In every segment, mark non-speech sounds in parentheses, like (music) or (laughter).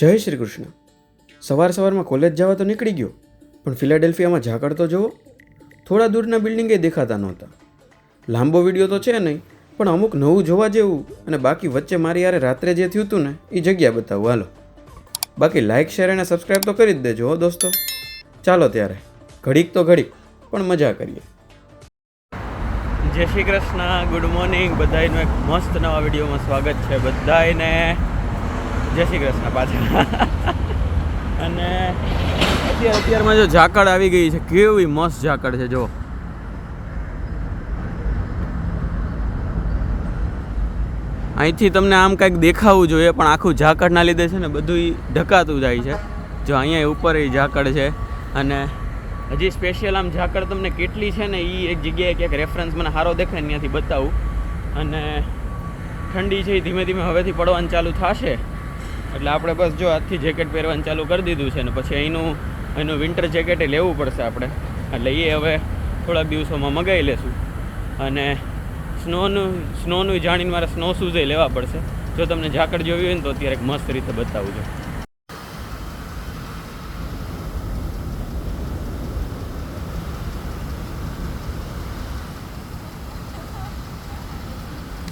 જય શ્રી કૃષ્ણ. સવાર સવારમાં કોલેજ જવા તો નીકળી ગયો, પણ ફિલાડેલ્ફિયામાં ઝાકળ તો જુઓ, થોડા દૂરના બિલ્ડિંગે દેખાતા નહોતા. લાંબો વીડિયો તો છે નહીં, પણ અમુક નવું જોવા જેવું અને બાકી વચ્ચે મારી યારે રાત્રે જે થયું હતું ને, એ જગ્યા બતાવું. હાલો. બાકી લાઇક શેર અને સબસ્ક્રાઈબ તો કરી જ દેજો હો દોસ્તો. ચાલો ત્યારે, ઘડીક તો ઘડીક, પણ મજા કરીએ. જય શ્રી કૃષ્ણ ગુડ મોર્નિંગ બધાનું એક મસ્ત નવા વિડીયોમાં સ્વાગત છે બધાને જય શ્રી કૃષ્ણ પાછા. (laughs) અને અત્યારે અત્યારમાં જો ઝાકળ આવી ગઈ છે કેવી મસ્ત ઝાકળ છે જો અહીંથી તમને આમ કંઈક દેખાવું જોઈએ પણ આખું ઝાકળના લીધે છે ને બધું ઢકાતું જાય છે. જો અહીંયા ઉપર એ ઝાકળ છે અને હજી સ્પેશિયલ આમ ઝાકળ તમને કેટલી છે ને એ એક જગ્યાએ ક્યાંક રેફરન્સ મને સારો દેખાય ત્યાંથી બતાવું. અને ઠંડી છે એ ધીમે ધીમે હવેથી પડવાનું ચાલુ થશે. એટલે આપણે બસ જો આજથી જેકેટ પહેરવાનું ચાલુ કરી દીધું છે ને પછી અહીંનું એનું વિન્ટર જેકેટ લેવું પડશે આપણે. એટલે એ હવે થોડા દિવસોમાં મગાવી લેશું. અને સ્નોનું સ્નોનું જાણીને મારે સ્નો શૂઝે લેવા પડશે. જો તમને ઝાકળ જોવી હોય ને તો અત્યારે મસ્ત રીતે બતાવું છું.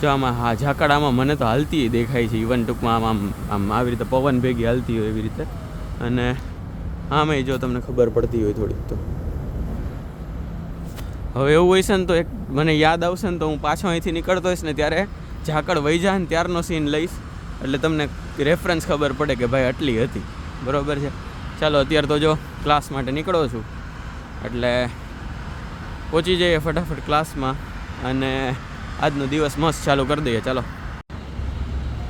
જો આમાં હા ઝાકળ આમાં મને તો હાલતી દેખાય છે. ઇવન ટૂંકમાં આમ આમ આમ આવી રીતે પવન ભેગી હાલતી હોય એવી રીતે. અને આમે જો તમને ખબર પડતી હોય થોડીક તો. હવે એવું હોય છે ને તો એક મને યાદ આવશે ને તો હું પાછો અહીંથી નીકળતો હોઈશ ને ત્યારે ઝાકળ વહી જાય ને ત્યારનો સીન લઈશ. એટલે તમને રેફરન્સ ખબર પડે કે ભાઈ આટલી હતી. બરાબર છે? ચાલો, અત્યારે તો જો ક્લાસ માટે નીકળો છું. એટલે પહોંચી જઈએ ફટાફટ ક્લાસમાં અને આજનો દિવસ મસ્ત ચાલુ કરી દઈએ, ચાલો.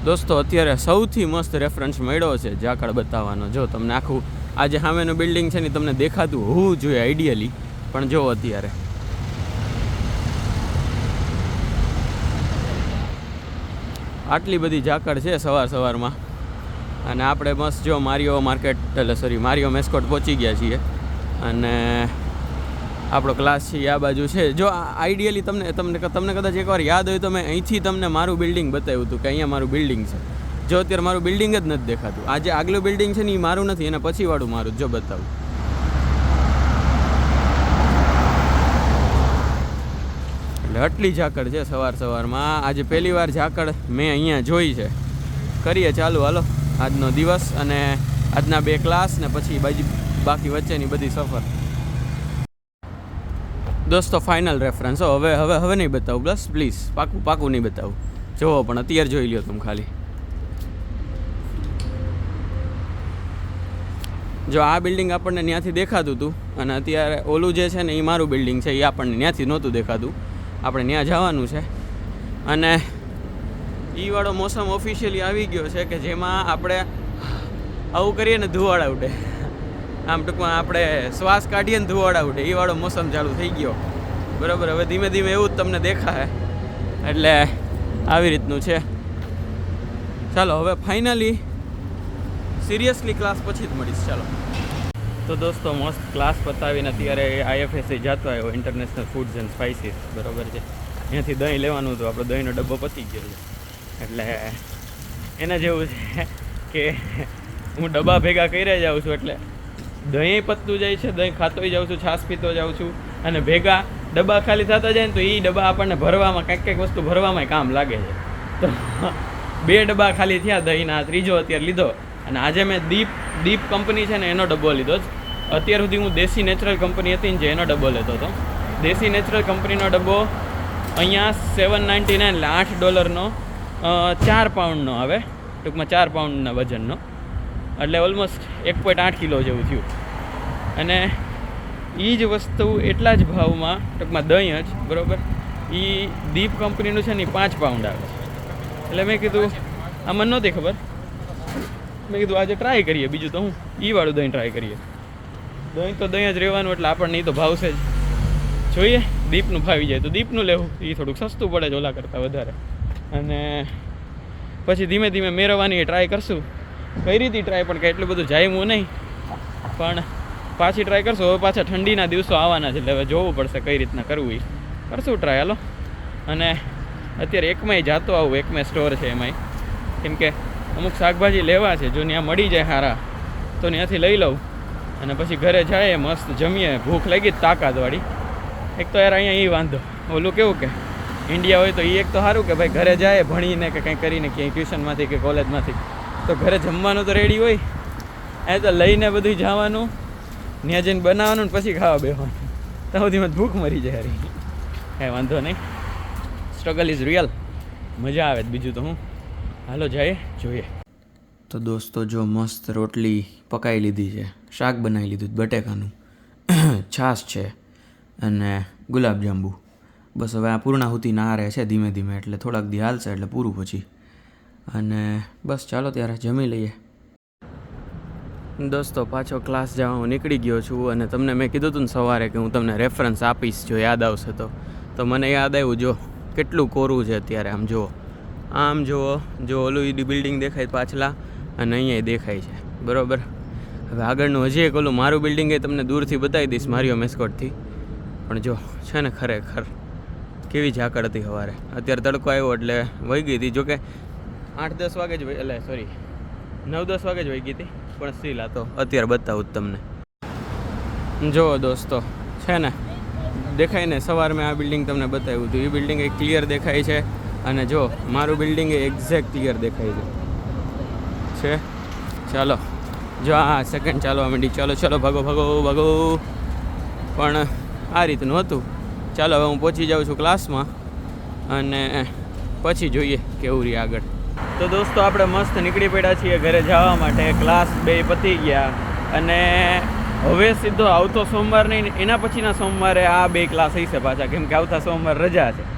દોસ્તો, અત્યારે સૌથી મસ્ત રેફરન્સ મળ્યો છે ઝાકળ બતાવવાનો. જો તમને આખું આ જે સામેનું બિલ્ડિંગ છે ને તમને દેખાતું હોવું જોઈએ આઈડિયલી પણ જો અત્યારે. આટલી બધી ઝાકળ છે સવાર સવારમાં. અને આપણે મસ્ત જો મારીઓ માર્કેટ, એટલે સોરી મારિયો મેસ્કોટ પહોંચી ગયા છીએ. અને આપણો ક્લાસ છે આ બાજુ છે. જો આઈડિયલી તમને તમને તમને કદાચ એકવાર યાદ હોય તો મેં અહીંથી તમને મારું બિલ્ડિંગ બતાવ્યું હતું કે અહીંયા મારું બિલ્ડિંગ છે. જો અત્યારે મારું બિલ્ડિંગ જ નથી દેખાતું. આ જે આગલું બિલ્ડિંગ છે ને એ મારું નથી, એના પછી વાળું મારું. જો બતાવું. એટલે આટલી ઝાકળ છે સવાર સવારમાં. આજે પહેલી વાર ઝાકળ મેં અહીંયા જોઈ છે. કરીએ ચાલુ, હાલો. આજનો દિવસ અને આજના બે ક્લાસ ને પછી બાજી, બાકી વચ્ચેની બધી સફર. દોસ્તો ફાઇનલ રેફરન્સ હવે હવે હવે નહીં બતાવું. બસ પ્લીઝ પાકું પાકું નહીં બતાવું. જોવો પણ, અત્યારે જોઈ લ્યો તમે ખાલી. જો, આ બિલ્ડિંગ આપણને ત્યાંથી દેખાતું હતું, અને અત્યારે ઓલું જે છે ને એ મારું બિલ્ડિંગ છે એ આપણને ત્યાંથી નહોતું દેખાતું. આપણે ત્યાં જવાનું છે. અને એ મોસમ ઓફિશિયલી આવી ગયો છે કે જેમાં આપણે આવું કરીએ ને ધુવાડા ઉડે. આમ ટૂંકમાં આપણે શ્વાસ કાઢીએ ને ધુવાડા ઉડે એ વાળો મોસમ ચાલુ થઈ ગયો. બરાબર, હવે ધીમે ધીમે એવું જ તમને દેખાય. એટલે આવી રીતનું છે. ચાલો, હવે ફાઇનલી સિરિયસલી ક્લાસ પછી જ મળીશ. ચાલો. તો દોસ્તો મોસ્ટ ક્લાસ પતાવીને અત્યારે આઈએફએસસી જતો આવ્યો ઇન્ટરનેશનલ ફૂડ્સ એન્ડ સ્પાઇસીસ બરાબર છે. અહીંયાથી દહીં લેવાનું હતું. આપણો દહીંનો ડબ્બો પતી ગયો એટલે એના જેવું છે કે હું ડબ્બા ભેગા કરી જાઉં છું, એટલે દહીં પતતું જાય છે, દહીં ખાતોય જાઉં છું, છાશ પીતો જાઉં છું અને ભેગા ડબ્બા ખાલી થતા જાય ને તો એ ડબ્બા આપણને ભરવામાં કંઈક કંઈક વસ્તુ ભરવામાં કામ લાગે છે. તો બે ડબ્બા ખાલી થયા, દહીંના ત્રીજો અત્યારે લીધો અને આજે મેં દીપ દીપ કંપની છે ને એનો ડબ્બો લીધો જ. અત્યાર સુધી હું દેશી નેચરલ કંપની હતી ને જે એનો ડબ્બો લેતો હતો. દેશી નેચરલ કંપનીનો ડબ્બો અહીંયા સેવન નાઇન્ટી નાઇન એટલે આઠ ડોલરનો ચાર પાઉન્ડનો આવે, ટૂંકમાં ચાર પાઉન્ડના વજનનો. એટલે ઓલમોસ્ટ એક પોઈન્ટ આઠ કિલો જેવું થયું. અને એ જ વસ્તુ એટલા જ ભાવમાં, ટૂંકમાં દહીં જ, બરાબર? એ દીપ કંપનીનું છે ને એ પાંચ પાઉન્ડ આવે છે. એટલે મેં કીધું, આ મને નહોતી ખબર. મેં કીધું, આજે ટ્રાય કરીએ બીજું તો હું એ વાળું દહીં ટ્રાય કરીએ. દહીં તો દહીં જ રહેવાનું, એટલે આપણને એ તો ભાવશે જ. જોઈએ, દીપનું ભાવી જાય. તો દીપનું લેવું એ થોડુંક સસ્તું પડે જ ઓલા કરતાં વધારે. અને પછી ધીમે ધીમે મેળવવાની ટ્રાય કરશું. કઈ હતી ટ્રાય પણ કંઈ એટલું બધું જાયમું નહીં. પણ પાછી ટ્રાય કરશું. હવે પાછા ઠંડીના દિવસો આવવાના છે, એટલે હવે જોવું પડશે કઈ રીતના કરવું એ કરશું ટ્રાય હાલો. અને અત્યારે એકમાંય જાતો આવું, એકમાં સ્ટોર છે એમાંય. કેમ કે અમુક શાકભાજી લેવા છે, જો ત્યાં મળી જાય સારા તો ત્યાંથી લઈ લઉં. અને પછી ઘરે જાય, મસ્ત જમીએ. ભૂખ લાગી તાકાતવાળી. એક તો યાર અહીંયા એ વાંધો. ઓલું કેવું કે ઇન્ડિયા હોય તો એ એક તો સારું કે ભાઈ ઘરે જાય, ભણીને કે કંઈ કરીને ક્યાંય ટ્યુશનમાંથી કે કોલેજમાંથી તો ઘરે જમવાનું તો રેડી હોય. એ તો લઈને બધું જવાનું ત્યાં જઈને બનાવવાનું ને પછી ખાવા બેસવાનું તો મત ભૂખ મરી જાય હારી કાંઈ વાંધો નહીં. સ્ટ્રગલ ઇઝ રિયલ મજા આવે બીજું તો હું. હાલો જઈએ, જોઈએ. તો દોસ્તો જો મસ્ત રોટલી પકાવી લીધી છે, શાક બનાવી લીધું બટેકાનું. (clears throat) છાશ છે અને ગુલાબજાંબુ. બસ હવે આ પૂર્ણાહુતિ ના રહે છે ધીમે ધીમે, એટલે થોડાક દી હાલશે એટલે પૂરું પછી. અને બસ ચાલો ત્યારે જમી લઈએ. દોસ્તો, પાછો ક્લાસ જવા હું નીકળી ગયો છું અને તમને મેં કીધું હતું ને સવારે કે હું તમને રેફરન્સ આપીશ જો યાદ આવશે તો. તો મને યાદ આવ્યું, જો, કેટલું કોરું છે અત્યારે આમ જુઓ. આમ જુઓ, જો ઓલું ઈડી બિલ્ડિંગ દેખાય પાછલા અને અહીંયા દેખાય છે. બરાબર? હવે આગળનું હજી એક ઓલું મારું બિલ્ડિંગ એ તમને દૂરથી બતાવી દઈશ મારીઓ મેસ્કોટથી પણ જો, છે ને ખરેખર કેવી ઝાકળ હતી સવારે અત્યારે તડકો આવ્યો એટલે વહી ગઈ હતી. જોકે આઠ દસ વાગે જ એટલે સોરી નવ દસ વાગે જ વહી ગઈ હતી, પણ સ્ટીલ તો અત્યારે બતાવું જ તમને. જુઓ દોસ્તો, છે ને? દેખાય ને, સવાર મેં આ બિલ્ડિંગ તમને બતાવ્યું હતું. એ બિલ્ડિંગ એક ક્લિયર દેખાય છે અને જો, મારું બિલ્ડિંગ એક્ઝેક્ટ ક્લિયર દેખાય છે. છે? ચાલો. જો આ સેકન્ડ ચાલવા માંડી. ચાલો ચાલો, ભાગો ભાગો ભાગો. પણ આ રીતનું હતું. ચાલો, હવે હું પહોંચી જાઉં છું ક્લાસમાં અને પછી જોઈએ કેવું રહી આગળ. તો દોસ્તો, આપણે મસ્ત નીકળી પડ્યા છીએ ઘરે જવા માટે. ક્લાસ બે પતી ગયા. અને હવે સીધો આવતો સોમવાર નહીં, એના પછીના સોમવારે આ બે ક્લાસ હશે પાછા. કેમ કે આવતા સોમવાર રજા છે.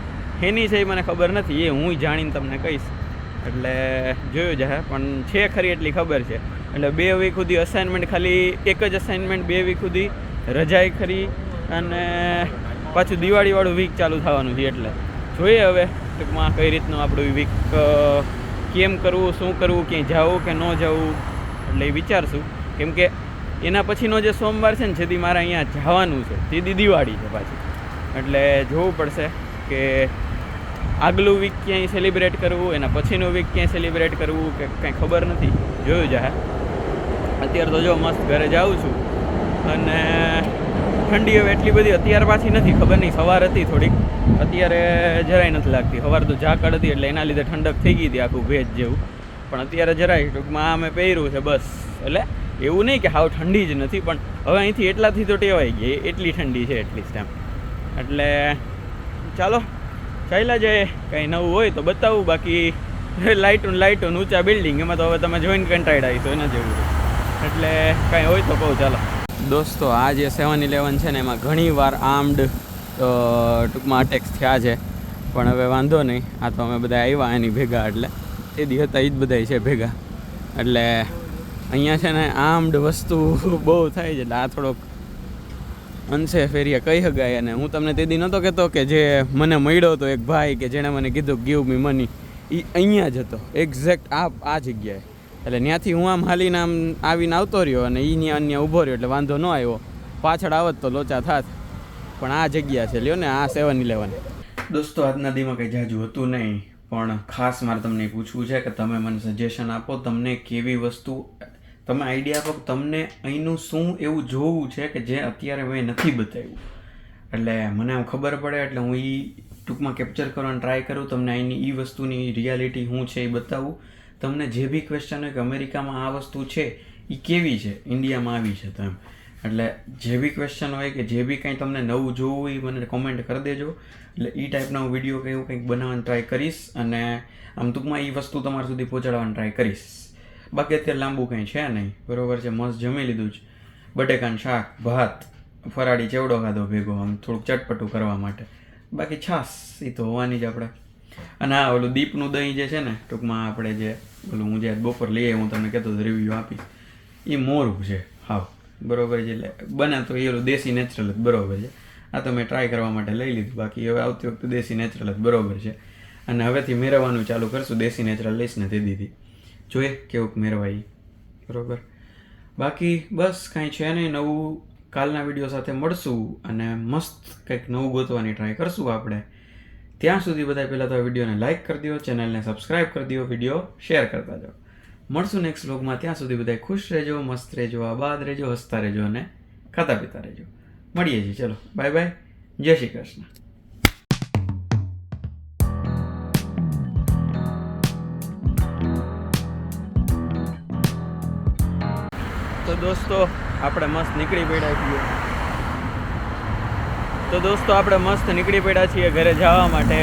એની છે એ મને ખબર નથી, એ હું જાણીને તમને કહીશ. એટલે જોયું જાય પણ છે ખરી એટલી ખબર છે. એટલે બે વીક સુધી અસાઇનમેન્ટ ખાલી, એક જ અસાઇનમેન્ટ બે વીક સુધી રજાઈ ખરી. અને પાછું દિવાળીવાળું વીક ચાલુ થવાનું છે એટલે. જોઈએ હવે ટૂંકમાં કઈ રીતનું આપણું વીક કેમ કરવું, શું કરવું, ક્યાંય જવું કે ન જવું એટલે એ વિચારશું. કેમ કે એના પછીનો જે સોમવાર છે ને, જેથી મારે અહીંયા જવાનું છે તેદી દિવાળી છે પાછી. એટલે જોવું પડશે કે આગલું વીક ક્યાંય સેલિબ્રેટ કરવું, એના પછીનું વીક ક્યાંય સેલિબ્રેટ કરવું કે કાંઈ ખબર નથી. જોયું જાય અત્યારે તો જો મસ્ત ઘરે જાઉં છું અને ઠંડી હવે એટલી બધી અત્યાર પાછી નથી, ખબર નહીં. સવાર હતી થોડીક. અત્યારે જરાય નથી લાગતી. સવાર તો ઝાકળ હતી એટલે એના લીધે ઠંડક થઈ ગઈ હતી આખું ભેજ જેવું. પણ અત્યારે જરાય ટૂંકમાં આ મેં પહેર્યું છે બસ. એટલે એવું નહીં કે હાવ ઠંડી જ નથી, પણ હવે અહીંથી એટલાથી તો ટેવાઈ ગઈ. એટલી ઠંડી છે એટલીસ્ટ એમ. એટલે ચાલો, ચાલ્યા જાય. કંઈ નવું હોય તો બતાવું. બાકી લાઇટું લાઇટું ઊંચા બિલ્ડિંગ એમાં તો હવે તમે જોઈને કંટાળ્યા આવીશો એના જેવું. એટલે કાંઈ હોય તો કહું. ચાલો. દોસ્તો, આ જે સેવન ઇલેવન છે ને, એમાં ઘણી વાર આર્મ્ડ ટૂંકમાં અટેક્સ થયા છે. પણ હવે વાંધો નહીં, આ તો અમે બધા આવ્યા એની ભેગા, એટલે તે દી હતા એ જ બધા છે ભેગા. એટલે અહીંયા છે ને આર્મ્ડ વસ્તુ (laughs) બહુ થાય છે, એટલે આ થોડોક અંશે ફેરીએ કહી શકાય. અને હું તમને તે દી નહોતો કહેતો કે જે મને મળ્યો હતો એક ભાઈ કે જેણે મને કીધું ગીવ મી મની એ અહીંયા જ હતો. એક્ઝેક્ટ આ આ જગ્યાએ. એટલે ત્યાંથી હું આમ હાલીને આમ આવીને આવતો રહ્યો અને એ ત્યાં અન્ય ઊભો રહ્યો, એટલે વાંધો ન આવ્યો. પાછળ આવત તો લોચા થાત. પણ આ જગ્યા છે, લ્યો ને, આ સેવન ઇલેવન દોસ્તો, આજના દીમાં કંઈ જાજુ હતું નહીં, પણ ખાસ મારે તમને પૂછવું છે કે તમે મને સજેશન આપો, તમને કેવી વસ્તુ, તમે આઈડિયા આપો તમને અહીંનું શું એવું જોવું છે કે જે અત્યારે મેં નથી બતાવ્યું. એટલે મને આમ ખબર પડે, એટલે હું એ ટૂંકમાં કેપ્ચર કરવાનો ટ્રાય કરું, તમને અહીંની એ વસ્તુની રિયાલિટી શું છે એ બતાવું. તમને જે બી ક્વેશ્ચન હોય કે અમેરિકામાં આ વસ્તુ છે એ કેવી છે? ઇન્ડિયામાં આવી છે તો એમ. એટલે જે બી ક્વેશ્ચન હોય કે જે બી કંઈ તમને નવું જોવું એ મને કોમેન્ટ કરી દેજો. એટલે એ ટાઈપના હું વીડિયો કે એવું કંઈક બનાવવાની ટ્રાય કરીશ અને આમ ટૂંકમાં એ વસ્તુ તમારા સુધી પહોંચાડવાની ટ્રાય કરીશ. બાકી અત્યારે લાંબુ કંઈ છે નહીં. બરોબર છે, મસ્ત જમી લીધું જ બટેકાનું શાક, ભાત, ફરાળી, ચેવડો ખાધો ભેગો, આમ થોડુંક ચટપટું કરવા માટે. બાકી છાસ એ તો હોવાની જ આપણે. અને આ ઓલું દીપનું દહીં જે છે ને, ટૂંકમાં આપણે જે ઓલું હું જે બપોર લઈએ હું તમને કહેતો રિવ્યૂ આપીશ. એ મોરું છે, હાવ. બરોબર છે, એટલે બને તો એ ઓલું દેશી નેચરલ જ બરોબર છે. આ તો મેં ટ્રાય કરવા માટે લઈ લીધું, બાકી હવે આવતી વખતે દેશી નેચરલ જ બરોબર છે. અને હવેથી મેળવવાનું ચાલુ કરશું, દેશી નેચરલ લઈશ ને તે દીધી જોઈએ કેવુંક મેળવાય. બરોબર? બાકી બસ કાંઈ છે નહીં, નવું કાલના વીડિયો સાથે મળશું અને મસ્ત કંઈક નવું ગોતવાની ટ્રાય કરશું આપણે. ત્યાં સુધી બધા પહેલાં તો આ વિડીયોને લાઇક કરી દો ચેનલને સબસ્ક્રાઇબ કરી દો, વીડિયો શેર કરતા જાઓ. મળશું નેક્સ્ટ વ્લોગમાં ત્યાં સુધી બધા ખુશ રહેજો, મસ્ત રહેજો, આબાદ રહેજો, હસતા રહેજો અને ખાતા પીતા રહેજો. મળીએ છીએ, ચલો બાય બાય જય શ્રી કૃષ્ણ. તો દોસ્તો, આપણે મસ્ત નીકળી પડ્યા છીએ. તો દોસ્તો આપણે મસ્ત નીકળી પડ્યા છીએ ઘરે જવા માટે.